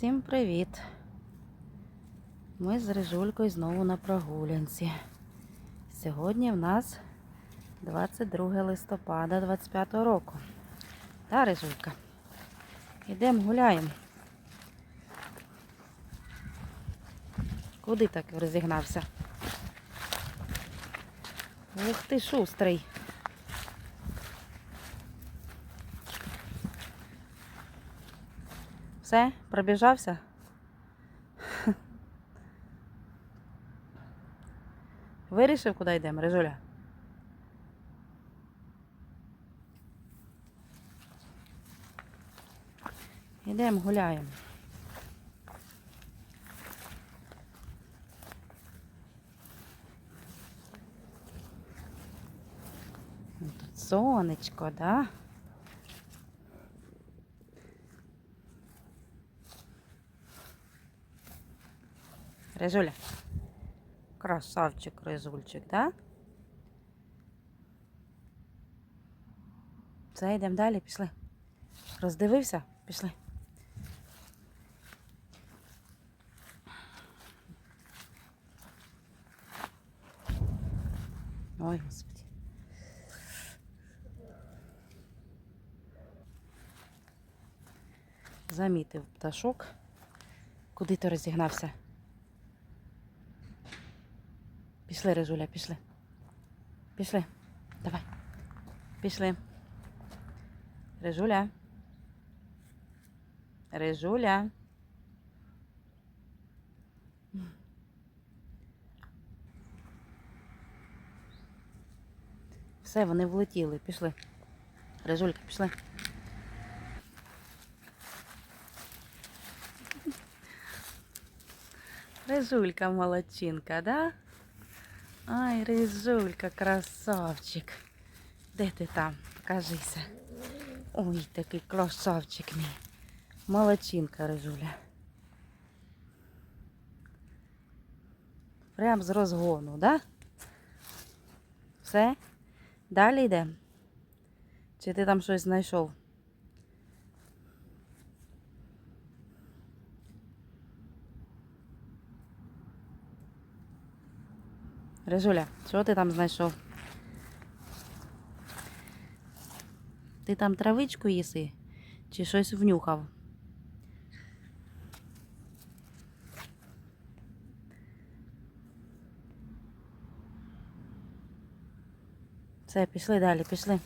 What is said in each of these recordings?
Всім привіт! Ми з Рижулькою знову на прогулянці. Сьогодні в нас 22 листопада 25 року. Та, Рижулька? Йдемо гуляємо. Куди так розігнався? Ух ти, шустрий. Все, пробіжався? Вирішив, куди йдемо, Рижуля? Йдемо, гуляємо. Тут сонечко, да? Рижуля. Красавчик, Ризульчик, да? Все, йдемо далі, пішли. Роздивився? Пішли. Ой, господи. Замітив пташок. Куди ти розігнався? Пішли, Рижуля, пішли. Пішли. Давай. Пішли. Рижуля. Рижуля. Все, вони влетіли. Пішли. Рижулька, пішли. Рижулька молодчинка, да? Ай, Рижулька, красавчик. Де ти там? Покажися. Ой, такий красавчик мій. Молодчинка, Рижуля. Прям з розгону, да? Все? Далі йдемо? Чи ти там щось знайшов? Рижуля, що ти там знайшов? Ти там травичку їси? Чи щось внюхав? Все, пішли далі, пішли.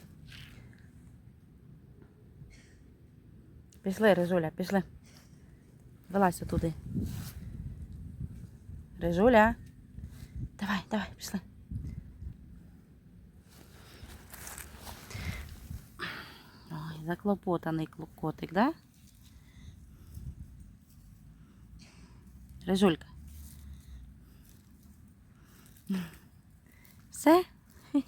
Пішли, Рижуля, пішли. Вилазь туди. Рижуля. Давай, давай, пішли. Ой, заклопотаний кло- котик, да? Рижулька. Все?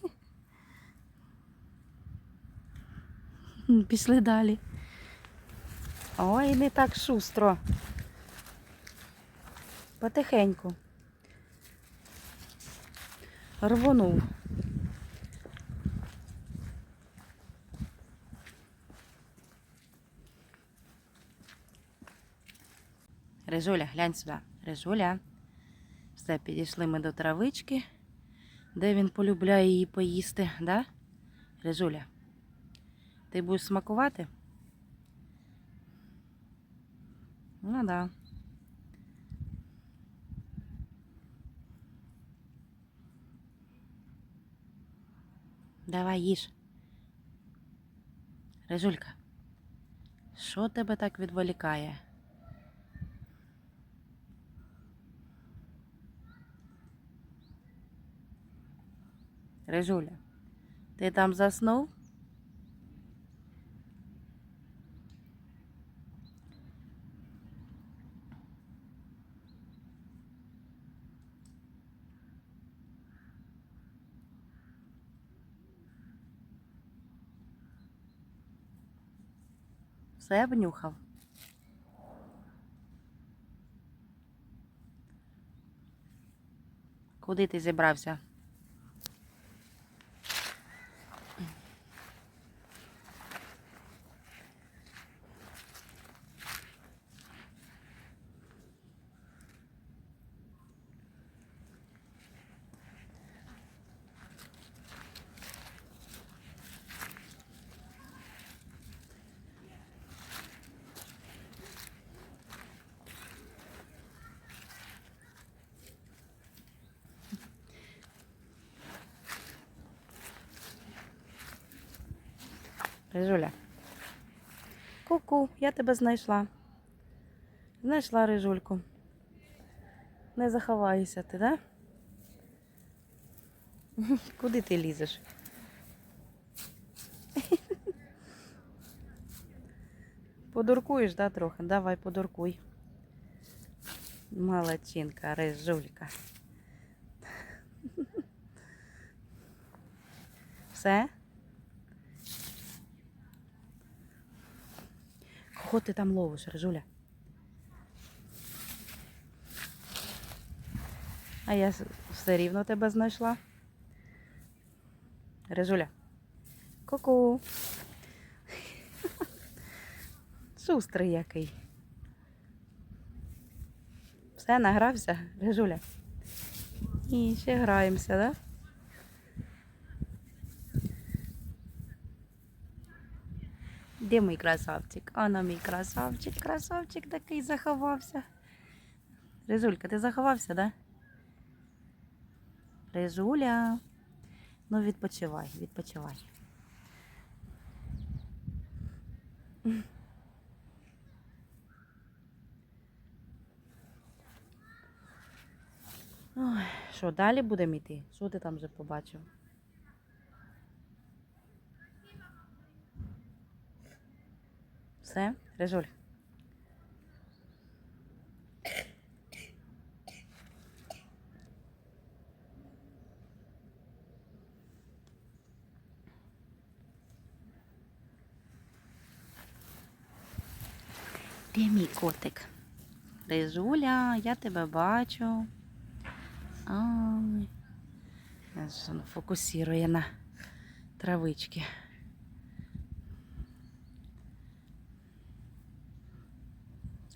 Пішли далі. Ой, не так шустро. Потихеньку. Рвонув. Рижуля, глянь сюди. Рижуля. Все, підійшли ми до травички, де він полюбляє її поїсти, да? Рижуля. Ти будеш смакувати? Ну да. Давай їж. Режулька, що тебе так відволікає? Рижуля, ти там заснув? Все обнюхав. Куди ти зібрався? Рижуля. Ку-ку, я тебе знайшла. Знайшла рижульку. Не заховаєшся ти, да? Куди ти лізеш? Подуркуєш, да, трохи? Давай, подуркуй. Молодчинка, рижулька. Все? Кого ти там ловиш, Рижуля? А я все рівно тебе знайшла. Рижуля. Ку-ку. Шустрий який. Все, награвся, Рижуля. І ще граємося, да? Де мій красавчик? Ано мій красавчик, красавчик такий заховався. Ризулька, ти заховався, да? Рижуля. Ну, відпочивай, відпочивай. Ой, що, далі будемо йти? Що ти там вже побачив? Все, Рижуль. Де мій котик? Рижуля, я тебе бачу. Ай. Фокусує на травички.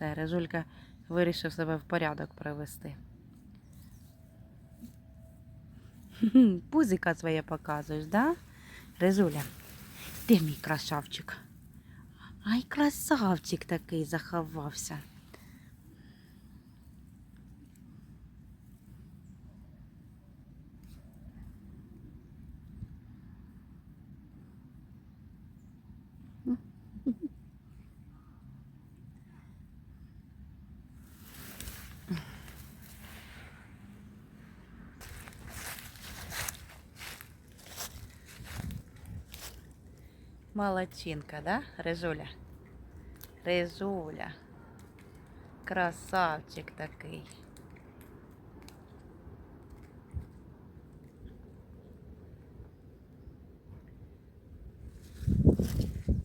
Це Рижулька вирішив себе в порядок привести. Пузика своє показуєш, да? Резуля, ти мій красавчик? Ай, красавчик такий заховався. Молодчинка, да, Рижуля? Рижуля. Красавчик такий.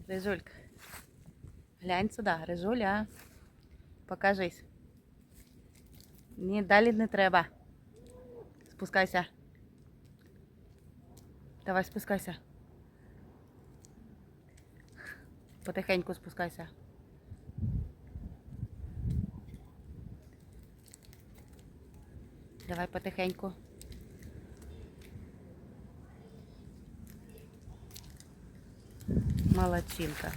Рижулька. Глянь сюди, Рижуля. Покажись. Ні, далі не треба. Спускайся. Давай спускайся. Потихеньку спускайся. Давай потихеньку. Молодчинка.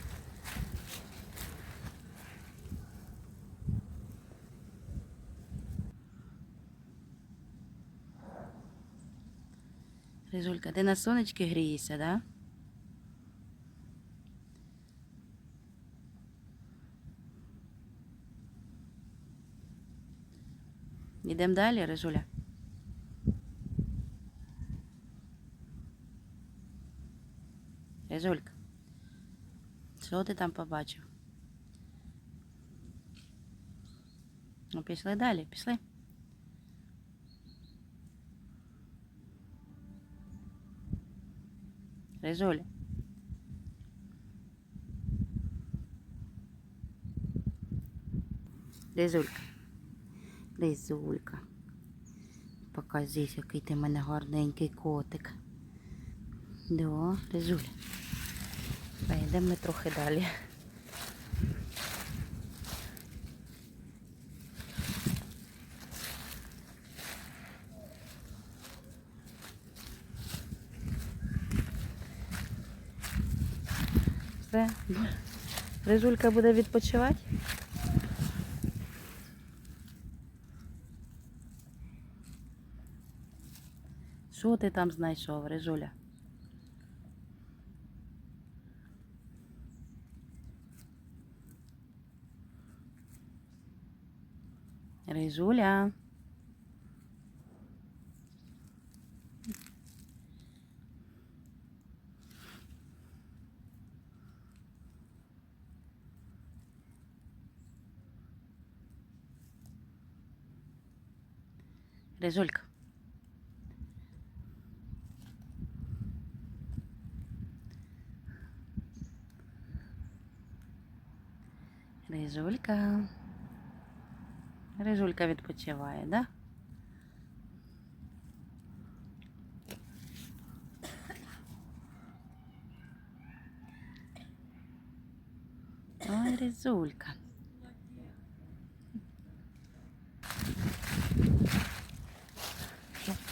Рижулька, ти на сонечки грієшся, да? Ідемо далі, Рижуля. Рижулька. Що ти там побачив? Ну, пішли далі, пішли. Рижуля. Рижулька. Ризулька. Покажись, який ти в мене гарненький котик. Да, Ризуль. Йдемо ми трохи далі. Все. Рижулька буде відпочивати. Що ти там знайшов, Рижуля? Рижуля. Рижулька. Рижулька. Рижулька відпочиває, да? Ой, Ризулька.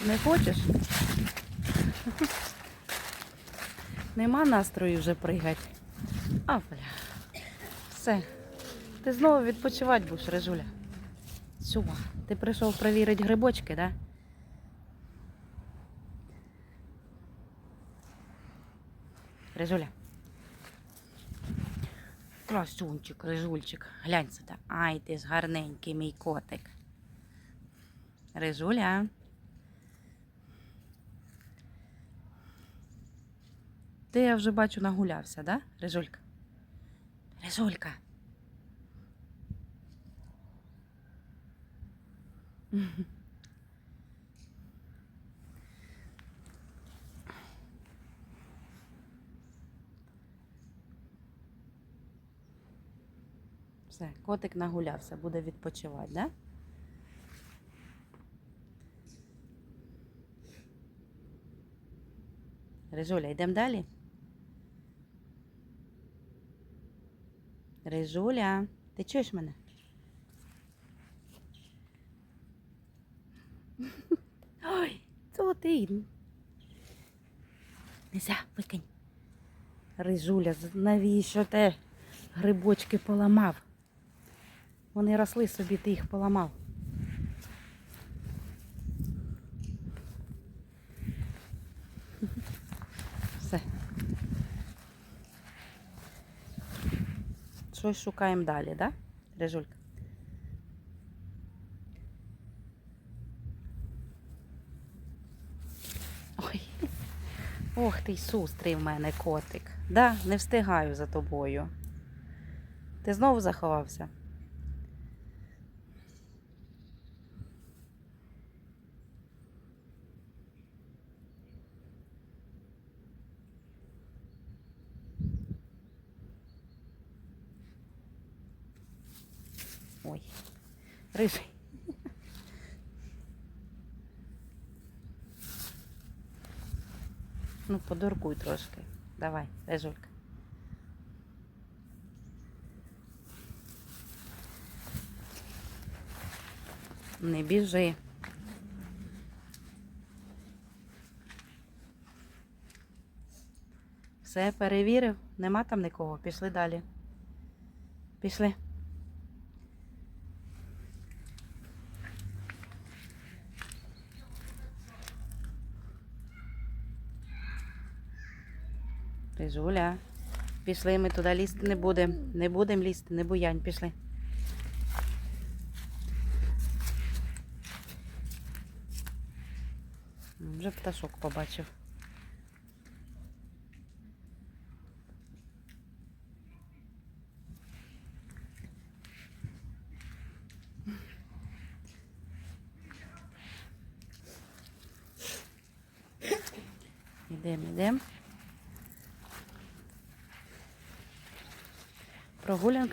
Не хочеш? Нема настрою вже пригати. А, бля. Все. Ти знову відпочивати будеш, Рижуля. Сюма. Ти прийшов перевірити грибочки, да? Рижуля. Красунчик, Рижульчик. Глянь сюди. Ай, ти ж гарненький мій котик. Рижуля. Ти я вже бачу нагулявся, да, Рижулька? Рижулька. Все, котик нагулявся, буде відпочивати, да? Рижуля, йдемо далі? Рижуля, ти чуєш мене? Ой, ти. Нельзя, викинь. Рижуля, навіщо ти грибочки поламав? Вони росли собі, ти їх поламав. Все. Щось шукаємо далі, да, Рижулька? Ой. Ох ти й сустрий в мене котик. Да, не встигаю за тобою. Ти знову заховався? Ой, рижий. Ну, подуркуй трошки. Давай, рижулька. Не біжи. Все перевірив, нема там нікого. Пішли далі. Пішли. Рижуля. Пішли, ми туди лізти не будемо. Не будемо лізти, не буянь, пішли. Вже пташок побачив.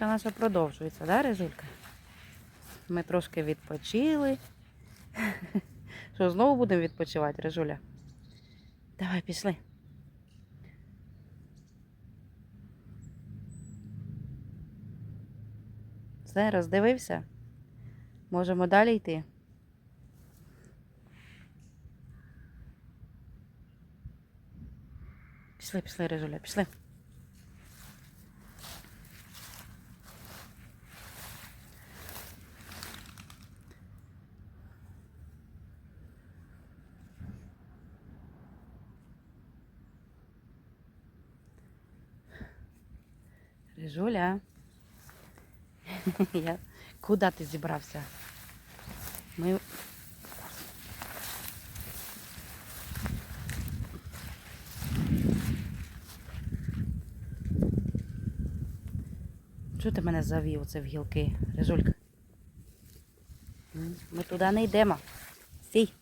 Прогулянка наша продовжується, да, Рижулька? Ми трошки відпочили. Що, знову будемо відпочивати, Рижуля? Давай, пішли. Все, роздивився? Можемо далі йти. Пішли, пішли, Рижуля, пішли. Рижуля. Я... Куди ти зібрався? Ми... Чого ти мене завів оце в гілки, Рижулька? Ми туди не йдемо. Стій.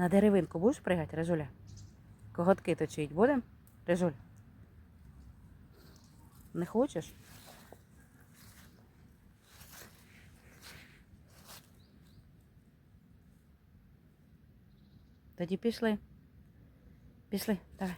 На деревинку будеш пригати, Режуля? Коготки точить будем? Рижуль? Не хочеш? Тоді пішли. Пішли, давай.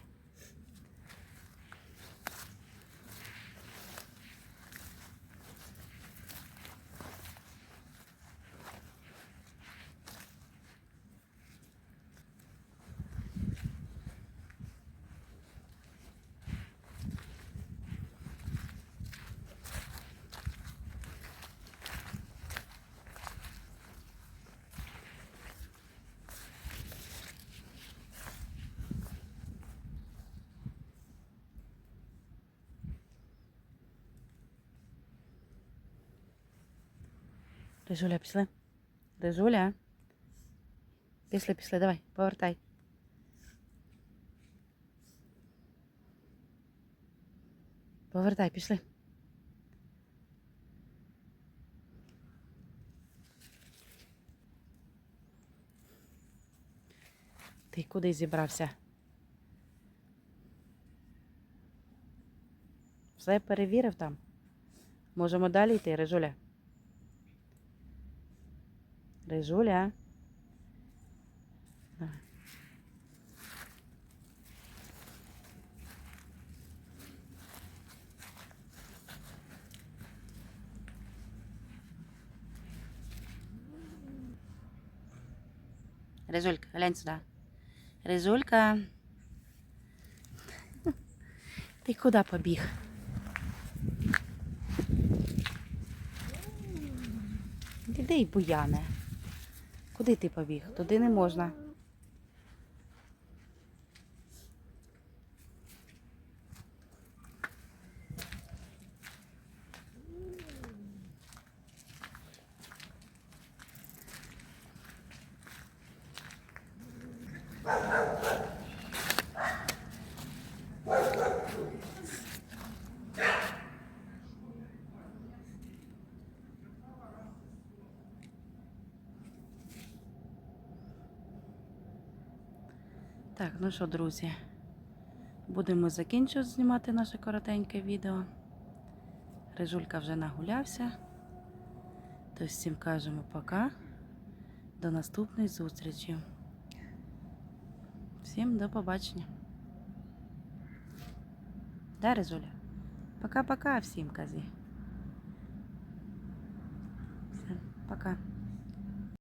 Рижуля, пішли. Рижуля. Пішли, пішли, давай, повертай. Повертай, пішли. Ти куди зібрався? Все перевірив там. Можемо далі йти, Рижуля. Рижуля. Давай. Глянь сюди. Ризулька. Ти куди побіг? Іди й буяне. Куди ти побіг? Туди не можна. Так, ну що, друзі, будемо закінчувати знімати наше коротеньке відео. Рижулька вже нагулявся. То всім кажемо пока. До наступної зустрічі. Всім до побачення. Да, Рижуля? Пока-пока всім казі.